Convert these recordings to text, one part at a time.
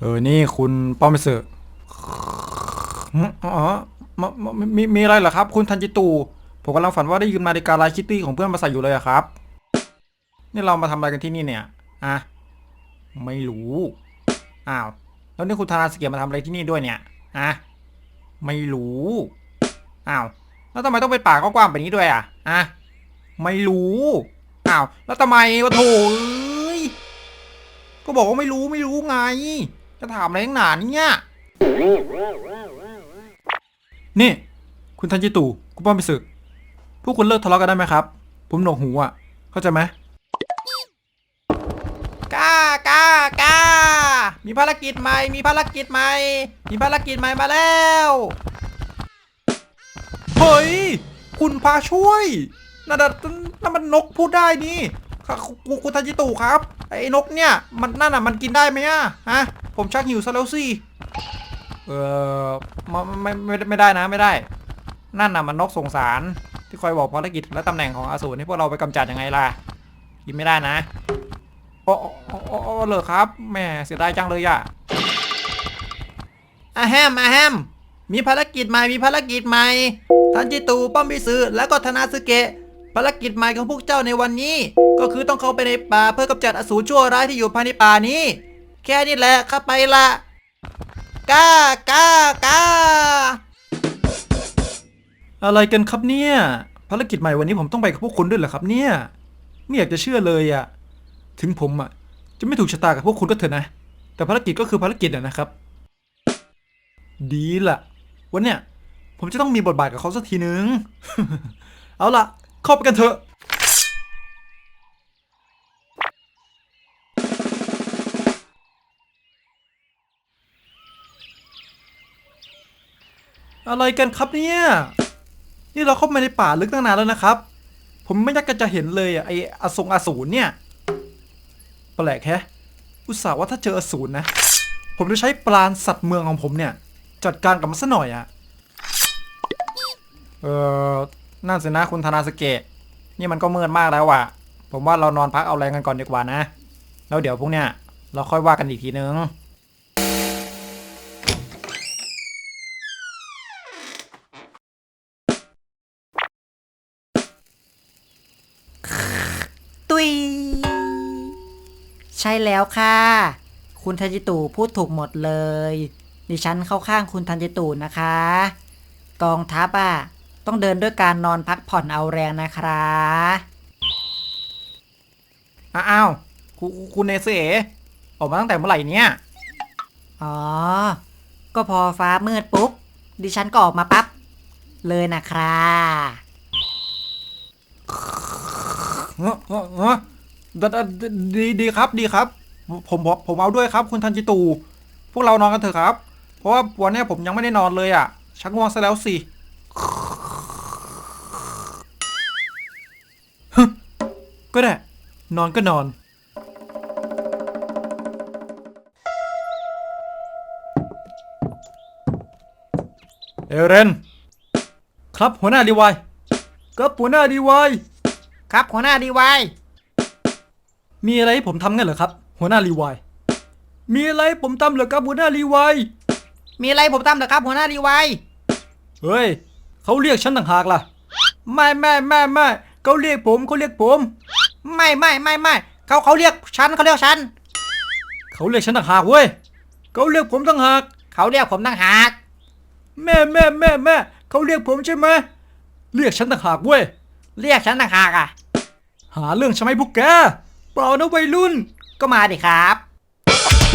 เออ นี่คุณป้อมไปเสืออ๋อมีมีอะไรเหรอครับ คุณทันจิตู ผมกำลังฝันว่าได้ยืมนาฬิกาลายคิตตี้ของเพื่อนมาใส่อยู่เลยอะครับ นี่เรามาทำอะไรกันที่นี่เนี่ย อะ ไม่รู้ อ้าว แล้วนี่คุณธนาสเกียมาทำอะไรที่นี่ด้วยเนี่ย อะ ไม่รู้ อ้าว แล้วทำไมต้องเป็นป่ากว้างๆแบบนี้ด้วยอะ อะ ไม่รู้ อ้าว แล้วทำไมวะโถเอ้ยก็บอกว่าไม่รู้ไม่รู้ไง จะถามอะไรตั้งหนาเนี่ยนี่ คุณทันจิตูคุณป้อมไปสึกพวกคุณเลิกทะเลาะกันได้ไหมครับ ผมหนวกหูอะ เข้าใจไหมกล้ากล้ากล้ามีภารกิจใหม่ มีภารกิจใหม่ มีภารกิจใหม่มาแล้ว เฮ้ย คุณพาช่วยนั่นนั่นมันนกพูดได้นี่ค่ะคุณทันจิตูครับ ไอ้นกเนี่ย มันนั่นน่ะ มันกินได้ไหมอะ ฮะ ผมชักหิวซะแล้วสิ เออไม่ไม่ไม่ไม่ได้นะไม่ได้ นั่นน่ะมันนกสงสาร ที่คอยบอกภารกิจและตำแหน่งของอสูรให้พวกเราไปกำจัดยังไงล่ะกินไม่ได้นะโอ้โอ้โอ้โอ้โอ้เลยครับแม่เสียดายจังเลยอะอะแฮมอะแฮมมีภารกิจใหม่มีภารกิจใหม่ทันจิตูป้อมบิสือและก็ธนาสึเกะภารกิจใหม่ของพวกเจ้าในวันนี้ ก็คือต้องเข้าไปในป่าเพื่อกำจัดอสูรชั่วร้ายที่อยู่ภายในป่านี้ แค่นี้แหละเข้าไปละก้าก้าก้าอะไรกันครับเนี่ยภารกิจใหม่วันนี้ผมต้องไปกับพวกคุณด้วยเหรอครับเนี่ยไม่อยากจะเชื่อเลยอะถึงผมอะจะไม่ถูกชะตากับพวกคุณก็เถอะนะ แต่ภารกิจก็คือภารกิจอะนะครับ ดีละวันเนี้ยผมจะต้องมีบทบาทกับเขาสักทีนึง เอาล่ะเข้าไปกันเถอะ อะไรกันครับเนี่ย นี่เราเข้ามาในป่าลึกตั้งนานแล้วนะครับ ผมไม่อยากจะเห็นเลยอะไออสงอสูรเนี่ยแปลกแฮะ อุตส่าห์ว่าถ้าเจออสูรนะ ผมจะใช้ปราณสัตว์เมืองของผมเนี่ย จัดการกับมันซะหน่อยอะเออนั่นสินะคุณธนาสเกะนี่มันก็มืดมากแล้วอะ ผมว่าเรานอนพักเอาแรงกันก่อนดีกว่านะ แล้วเดี๋ยวพวกเนี้ยเราค่อยว่ากันอีกทีนึง ช่แล้วค่ะ คุณทันจิตูพูดถูกหมดเลย ดิฉันเข้าข้างคุณทันจิตูนะคะ กองทัพอะต้องเดินด้วยการนอนพักผ่อนเอาแรงนะคะอ้าวคุณคุณเนเสเอออกมาตั้งแต่เมื่อไหร่เนี่ย อ๋อ ก็พอฟ้ามืดปุ๊บ ดิฉันก็ออกมาปั๊บ เลยนะคะเออเออเออ ดดดีดีครับดีครับผมผมผมเอาด้วยครับ คุณทันจิตู พวกเรานอนกันเถอะครับ เพราะว่าวันนี้ผมยังไม่ได้นอนเลยอะ ชักง่วงซะแล้วสิก็ได้ นอนก็นอน เอเรน ครับหัวหน้าดีวายครับหัวหน้าดีวายครับหัวหน้าดีไว มีอะไรให้ผมทำงั้นเหรอครับ หัวหน้ารีวายมีอะไรให้ผมทำเหรอครับหัวหน้ารีวายมีอะไรผมทำเหรอครับหัวหน้าดีไวเฮ้ยเขาเรียกฉันต่างหากล่ะ ไม่ไม่ไม่ไม่เขาเรียกผมเขาเรียกผม ไม่ไม่ไม่ไม่เขาเขาเรียกฉันเขาเรียกฉันเขาเรียกฉันต่างหากเว้ยเขาเรียกผมต่างหากเขาเรียกผมตั้งหากแม่แม่แม่แม่เขาเรียกผมใช่ไหมเรียกฉันต่างหากเว้ยเรียกฉันต่างหากอะ หาเรื่องใช่ไหมพวกแก เปล่านะวัยรุ่น ก็มาดิครับ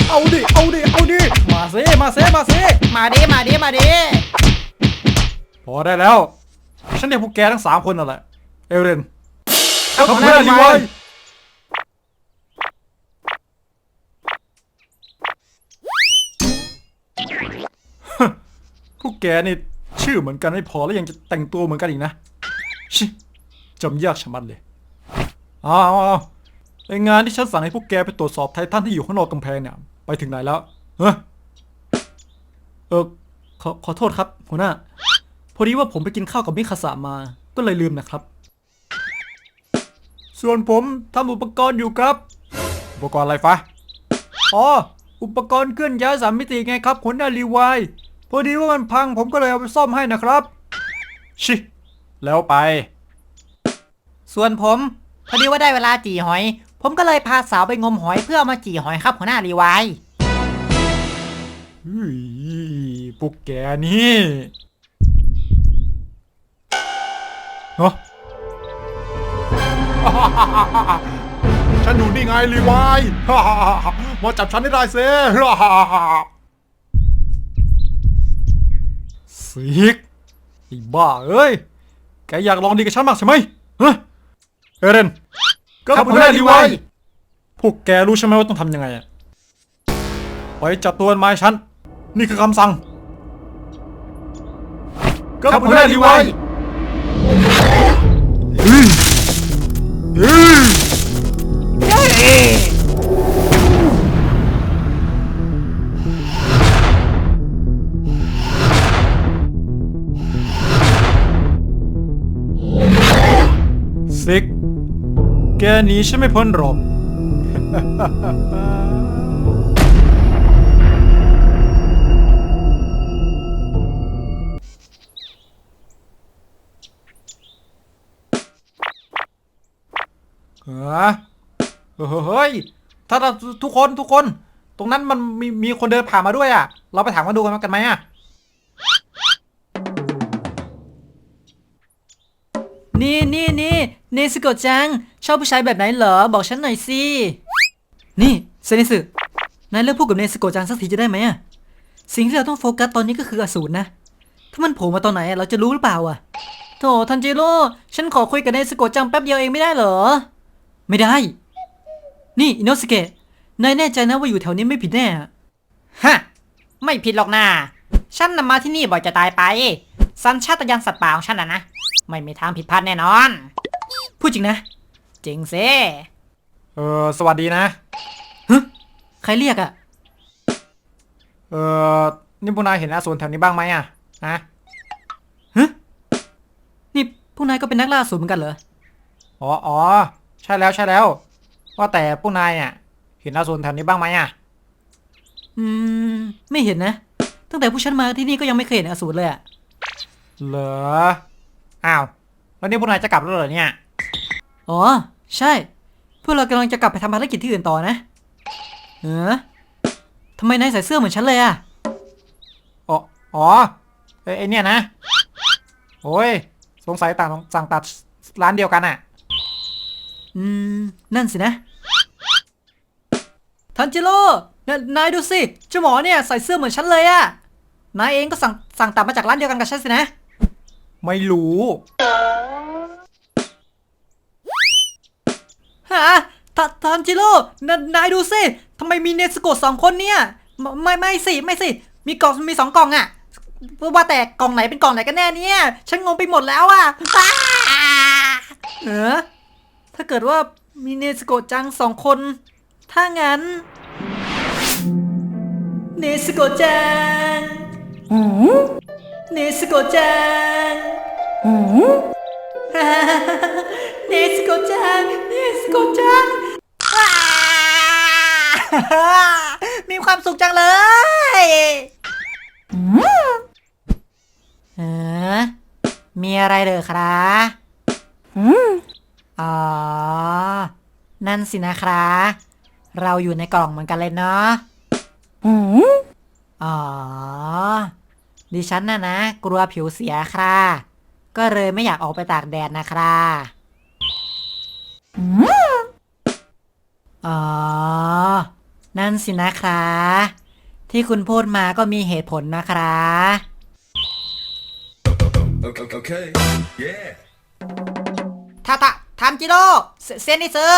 เอาดิ เอาดิ เอาดิ มาเซมาเซมาเซมาดิ มาดิ มาดิ พอได้แล้ว ฉันเรียกพวกแกทั้งสามคนนั่นแหละ เอเรนครับหัวหน้ารีไวพวกแกนี่ชื่อเหมือนกันไม่พอแล้วยังจะแต่งตัวเหมือนกันอีกนะ ชิจำยากชะมัดเลย เอ้าวอ้าว ไองานที่ฉันสั่งให้พวกแกไปตรวจสอบไททันที่อยู่ข้างนอกกำแพงเนี่ย ไปถึงไหนแล้วเฮ้ยเออขอขอโทษครับ หัวหน้า พอดีว่าผมไปกินข้าวกับมิคาสะมา ก็เลยลืมนะครับ ส่วนผมทำอุปกรณ์อยู่ครับ อุปกรณ์อะไรฟะอ๋อ อุปกรณ์เคลื่อนย้ายสามมิติไงครับคุณนารีวายพอดีว่ามันพังผมก็เลยเอาไปซ่อมให้นะครับ ชิ แล้วไป ส่วนผม พอดีว่าได้เวลาจีหอย ผมก็เลยพาสาวไปงมหอยเพื่อเอามาจี่หอยครับหัวหน้ารีไวายเฮ้ยพวกแกนี่เนาะ ฉันอยู่นี่ไงรีวาย มาจับฉันให้ได้เซ่ สิกไอ้บ้าเอ้ย แกอยากลองดีกับฉันมากใช่ไหมฮะเอเรน ครับหัวหน้ารีไวายพวกแกรู้ใช่ไหมว่าต้องทำยังไงอะไปจับตัวมันมาให้ฉัน นี่คือคำสั่งครับหัวหน้ารีไว แกหนีฉันไม่พ้นหรอกเฮ้ยถ้าเราทุกคนทุกคน ตรงนั้นมันมีมีคนเดินผ่านมาด้วยอะ เราไปถามมาดูกันกันไหมอะ นี่นี่นี่ เนสโกะจัง ชอบผู้ชายแบบไหนเหรอ บอกฉันหน่อยสิ นี่เซนิสึนายเลิกพูดกับเนสโกะจังสักทีจะได้ไหมอะสิ่งที่เราต้องโฟกัสตอนนี้ก็คืออสูรนะ ถ้ามันโผล่มาตอนไหนอะเราจะรู้หรือเปล่าอะโถทันจิโร่ ฉันขอคุยกับเนสโกะจังแป๊บเดียวเองไม่ได้เหรอ ไม่ได้ นี่อินโนสเกะ นายแน่ใจนะว่าอยู่แถวนี้ไม่ผิดแน่อะฮะ ไม่ผิดหรอกนะฉันนำมาที่นี่บ่อยจะตายไป สัญชาตญาณสัตว์ป่าของฉันนะนะ ไม่มีทางผิดพลาดแน่นอน พูดจริงนะจริงสิเออสวัสดีนะ ฮึใครเรียกอะเออนี่พวกนายเห็นอาสูรแถวนี้บ้างไหมอะฮะฮึนี่พวกนายก็เป็นนักล่าอสูรเหมือนกันเหรอ อ๋ออ๋อใช่แล้วใช่แล้ว ว่าแต่พวกนายอะเห็นอาสูรแถวนี้บ้างไหมอะอืม ไม่เห็นนะ ตั้งแต่ผู้ฉันมาที่นี่ก็ยังไม่เคยเห็นอสูรเลยอะเหรออ้าวแล้วนี่พวกนายจะกลับแล้วเหรอเนี่ย อ๋อ ใช่ พวกเรากำลังจะกลับไปทำภารกิจที่อื่นต่อนะเออทำไมนายใส่เสื้อเหมือนฉันเลยอะอ๋ออ๋อไอ้ไอเนี่ยนะโอ้ยสงสัยต่างสั่งตัดร้านเดียวกันอะอืม นั่นสินะ ทันจิโร่นนายดูสิเจ้าหมอเนี่ยใส่เสื้อเหมือนฉันเลยอะนายเองก็สั่งสั่งตัดมาจากร้านเดียวกันกับฉันสินะ ไม่รู้ ฮะทัทันจิโร่นนายดูสิทำไมมีเนสโกะสองคนเนี่ยไม่ไม่ไม่สิไม่สิ มีกล่องมีสองกล่องอะว่าแต่กล่องไหนเป็นกล่องไหนกันแน่เนี่ย ฉันงงไปหมดแล้วอะเออถ้าเกิดว่ามีเนสโกะจังสองคน ถ้างั้น เนสโกะจังเนสโกะจัง เนสโกจังเนสโกจังว้ามีความสุขจังเลยเออมีอะไรเหรอครับอ๋อ นั่นสินะครับ เราอยู่ในกล่องเหมือนกันเลยเนาะอ๋อ ดิฉันน่ะนะ กลัวผิวเสียค่ะก็เลยไม่อยากออกไปตากแดดนะครับ อ๋อ นั่นสินะครับที่คุณพูดมาก็มีเหตุผลนะครับ Okay, okay. Yeah. ถ้าถ้าทำจิโร่เซเซนนี่ซื้อ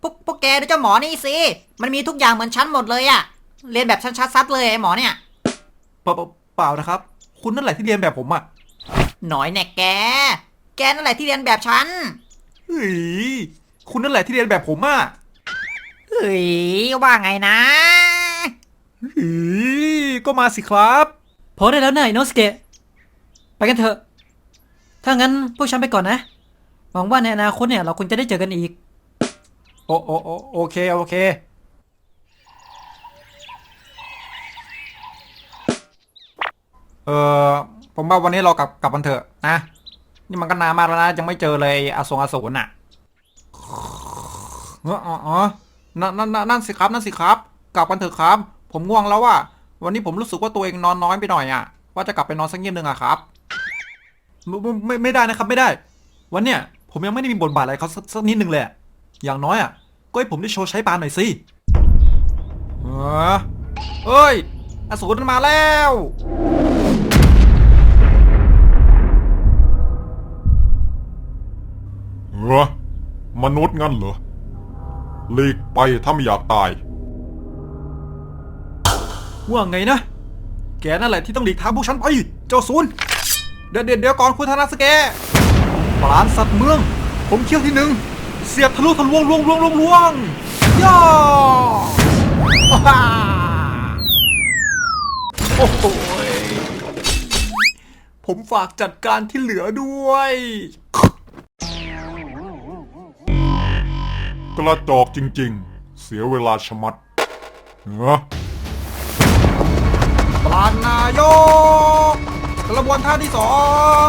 พวกพวกแกดูเจ้าหมอนี่สิ มันมีทุกอย่างเหมือนฉันหมดเลยอะเรียนแบบฉันชัดซัดเลยไอ้หมอเนี่ย เปล่าเปล่านะครับ คุณนั่นแหละที่เรียนแบบผมอะ หน่อยแน่แก แกนั่นแหละที่เรียนแบบฉัน เฮ้ยคุณนั่นแหละที่เรียนแบบผมอะเฮ้ยว่าไงนะ เฮ้ยก็มาสิครับ พอได้แล้วนายโนสเกะไปกันเถอะ ถ้างั้นพวกฉันไปก่อนนะ หวังว่าในอนาคตเนี่ยเราคงจะได้เจอกันอีก โอโอโอโอเค โอเค เออผมว่าวันนี้เรากลับกลับกันเถอะนะ นี่มันก็นานมากแล้วนะยังไม่เจอเลยอาสงอาสูรน่ะเอออ๋ออ๋อนั่นนั่นนั่นสิครับนั่นสิครับ กลับกันเถอะครับ ผมง่วงแล้วว่ะวันนี้ผมรู้สึกว่าตัวเองนอนน้อยไปหน่อยอะ ว่าจะกลับไปนอนสักนิดนึงอะครับ ไม่ไม่ได้นะครับไม่ได้ วันเนี้ยผมยังไม่ได้มีบทบาทอะไรเขาสักนิดนึงเลย อย่างน้อยอะ ก็ให้ผมได้โชว์ใช้ปานหน่อยสิเออเอ้ย อสูรมันมาแล้ว เหรอมนุษย์งั้นเหรอหลีกไปถ้าไม่อยากตาย ว่าไงนะ แกนั่นแหละที่ต้องหลีกทางพวกฉันไป เจ้าศูนย์เดี๋ยวเดี๋ยวก่อนคุณธนาสเกปราณสัตว์เมือง ผมเคี่ยวที่หนึ่ง เสียบทะลุทะลวงลวงลวงลวงลวงย่าโอ้โหผมฝากจัดการที่เหลือด้วย กระจอกจริงๆ เสียเวลาชะมัดเหรอปลานนายกกระบวนท่าที่สอง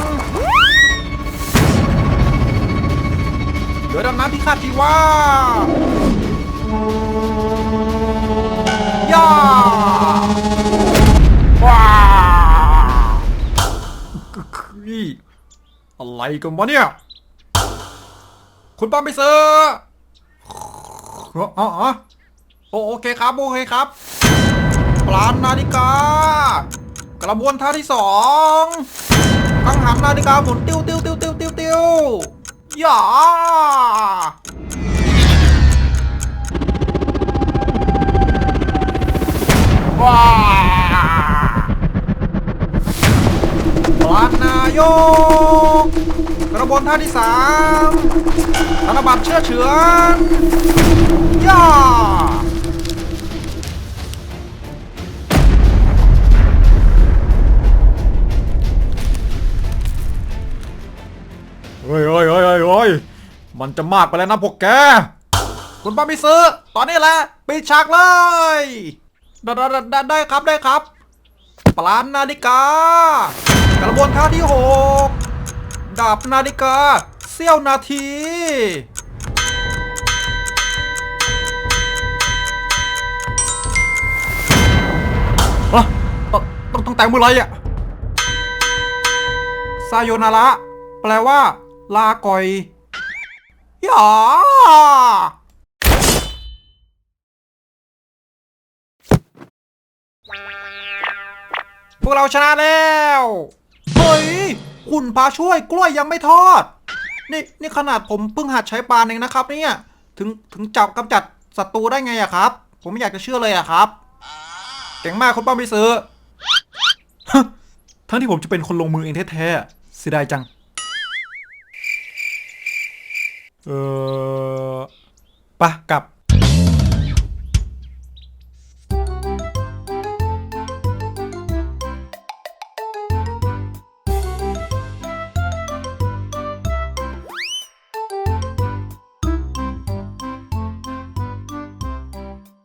เรือดำน้ำที่คาดที่ว่าย่าว้าคืออะไรกันวะเนี่ย คุณป้อมไปเซอร์ อ๋ออ๋อโอโอเคครับโอเคครับปลานนาฬิกา กระบวนท่าที่สองกังหันนาฬิกาหมุนติ้วติ้วติ้วติ้วติ้วติ้วอย่าว้าปลานนายก กระบวนท่าที่สามธนบัตรเชื่อเฉือนย่าเฮ้ยเฮ้ยเฮ้ยเฮ้ยเฮ้ยมันจะมากไปแล้วนะพวกแก คุณป้าไม่ซื้อ ตอนนี้แหละปิดฉากเลย ได้ได้ได้ได้ครับได้ครับ ปลานนาฬิกา กระบวนท่าที่หก ดาบนาฬิกาเสี้ยวนาทีอะต้องต้องต้องแต่งเมื่อไรอะซาโยนาระแปลว่า ลาก่อยหยาพวกเราชนะแล้ว เฮ้ย คุณพาช่วยกล้วยยังไม่ทอด นี่นี่ขนาดผมเพิ่งหัดใช้ปานเองนะครับ เนี่ยถึงถึงจับกำจัดศัตรูได้ไงอะครับ ผมไม่อยากจะเชื่อเลยอะครับเก่งมากคุณป้อมไม่ซื้อทั้งที่ผมจะเป็นคนลงมือเองแท้ๆเสียดายจัง เออปะกลับ